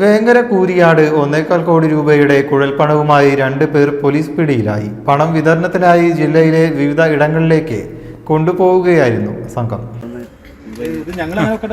വേങ്ങര കൂരിയാട് ഒന്നേക്കാൽ കോടി രൂപയുടെ കുഴൽപ്പണവുമായി രണ്ട് പേർ പോലീസ് പിടിയിലായി. പണം വിതരണത്തിനായി ജില്ലയിലെ വിവിധ ഇടങ്ങളിലേക്ക് കൊണ്ടുപോവുകയായിരുന്നു സംഘം. അങ്ങനെ വെക്കേണ്ട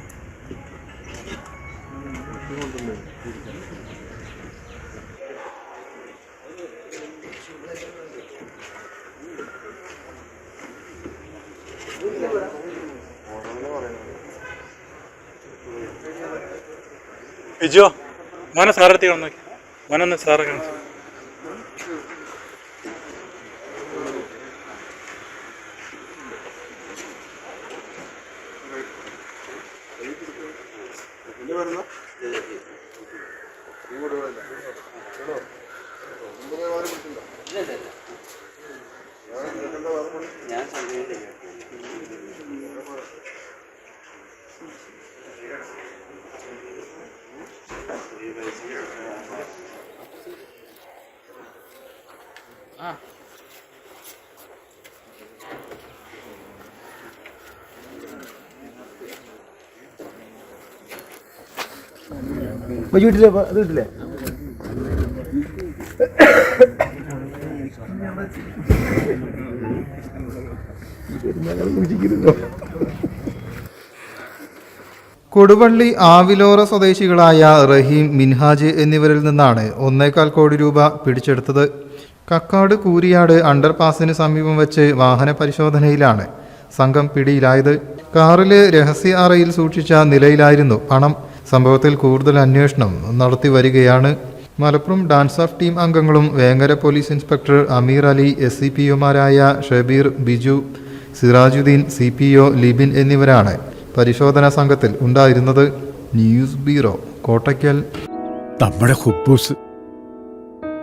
ബിജോ മോനെ സാറെടുത്ത് കാണുന്നു മോനൊന്ന് സാറെ കാണിച്ചു. വീട്ടിലെ അത് വീട്ടിലെ. കൊടുവള്ളി ആവിലോറ സ്വദേശികളായ റഹീം മിൻഹാജ് എന്നിവരിൽ നിന്നാണ് ഒന്നേകാൽ കോടി രൂപ പിടിച്ചെടുത്തത്. കക്കാട് കൂരിയാട് അണ്ടർപാസിന് സമീപം വെച്ച് വാഹന പരിശോധനയിലാണ് സംഘം പിടിയിലായത്. കാറിൽ രഹസ്യ അറയിൽ സൂക്ഷിച്ച നിലയിലായിരുന്നു പണം. സംഭവത്തിൽ കൂടുതൽ അന്വേഷണം നടത്തി വരികയാണ് മലപ്പുറം ഡാൻസ് ഓഫ് ടീം അംഗങ്ങളും Vengara police inspector Ameer Ali S C P ഒമാരായ Shabeer Biju Sirajuddeen C P O Libin എന്നിവരാണ് പരിശോധനാ സംഘത്തിൽ ഉണ്ടായിരുന്നത്. News bureau Kottakkal. നമ്മുടെ കുബൂസ്